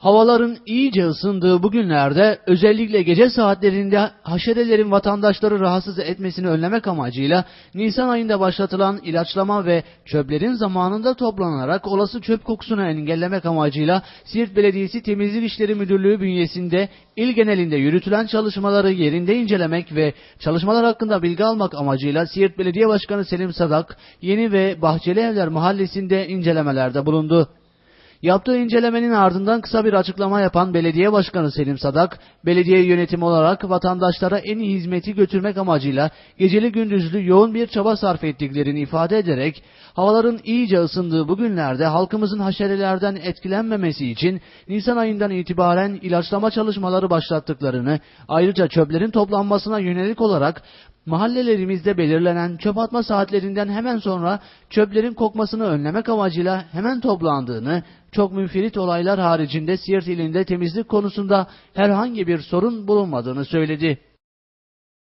Havaların iyice ısındığı bu günlerde özellikle gece saatlerinde haşerelerin vatandaşları rahatsız etmesini önlemek amacıyla Nisan ayında başlatılan ilaçlama ve çöplerin zamanında toplanarak olası çöp kokusunu engellemek amacıyla Siirt Belediyesi Temizlik İşleri Müdürlüğü bünyesinde il genelinde yürütülen çalışmaları yerinde incelemek ve çalışmalar hakkında bilgi almak amacıyla Siirt Belediye Başkanı Selim Sadak, Yeni ve Bahçeli Evler Mahallesi'nde incelemelerde bulundu. Yaptığı incelemenin ardından kısa bir açıklama yapan Belediye Başkanı Selim Sadak, belediye yönetimi olarak vatandaşlara en iyi hizmeti götürmek amacıyla geceli gündüzlü yoğun bir çaba sarf ettiklerini ifade ederek, havaların iyice ısındığı bu günlerde halkımızın haşerelerden etkilenmemesi için Nisan ayından itibaren ilaçlama çalışmaları başlattıklarını, ayrıca çöplerin toplanmasına yönelik olarak mahallelerimizde belirlenen çöp atma saatlerinden hemen sonra çöplerin kokmasını önlemek amacıyla hemen toplandığını, çok münferit olaylar haricinde Siirt ilinde temizlik konusunda herhangi bir sorun bulunmadığını söyledi.